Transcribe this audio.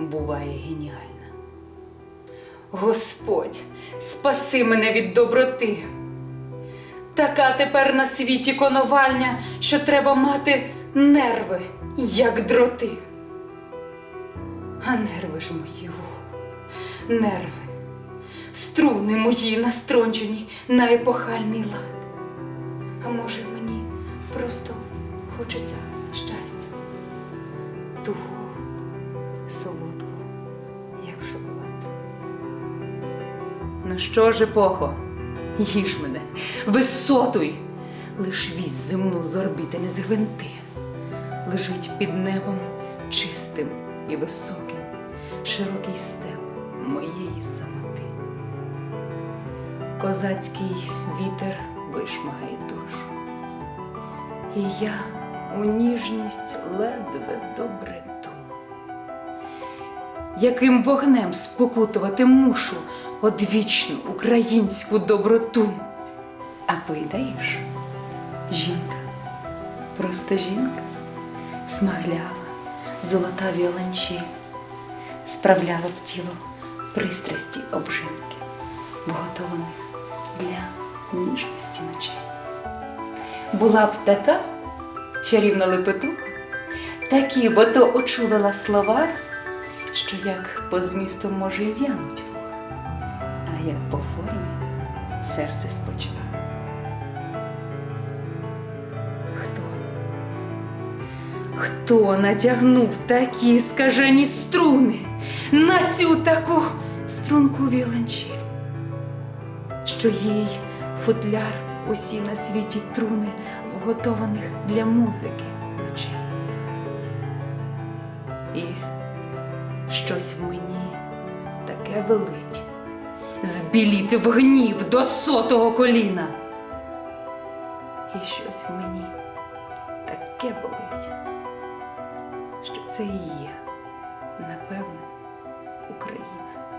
буває геніальна. Господь, спаси мене від доброти. Така тепер на світі коновальня, що треба мати нерви, як дроти. А нерви ж мої, о, нерви, струни мої настрончені на епохальний лад. А може, мені просто хочеться щастя, тугого, Ну що ж, епохо, їж мене, висотуй, лиш вісь земну з орбіти не згвинти, лежить під небом чистим і високим, широкий степ моєї самоти. Козацький вітер вишмагає душу, і я у ніжність ледве добреду. Яким вогнем спокутувати мушу одвічну українську доброту. А поїдаєш? Жінка, просто жінка, смаглява, золота віолончель, справляла б тіло пристрасті обжинки, вготованих для ніжності ночей. Була б така чарівна лепетуха, такі бо то очулила слова, що як по змісту може і в'януть як по формі серце спочиває. Хто? Хто натягнув такі скажені струни на цю таку струнку віолончель, що їй футляр усі на світі труни, вготованих для музики ночей. І щось в мені таке велить, збіліти в гнів до сотого коліна. І щось в мені таке болить, що це і є, напевне, Україна.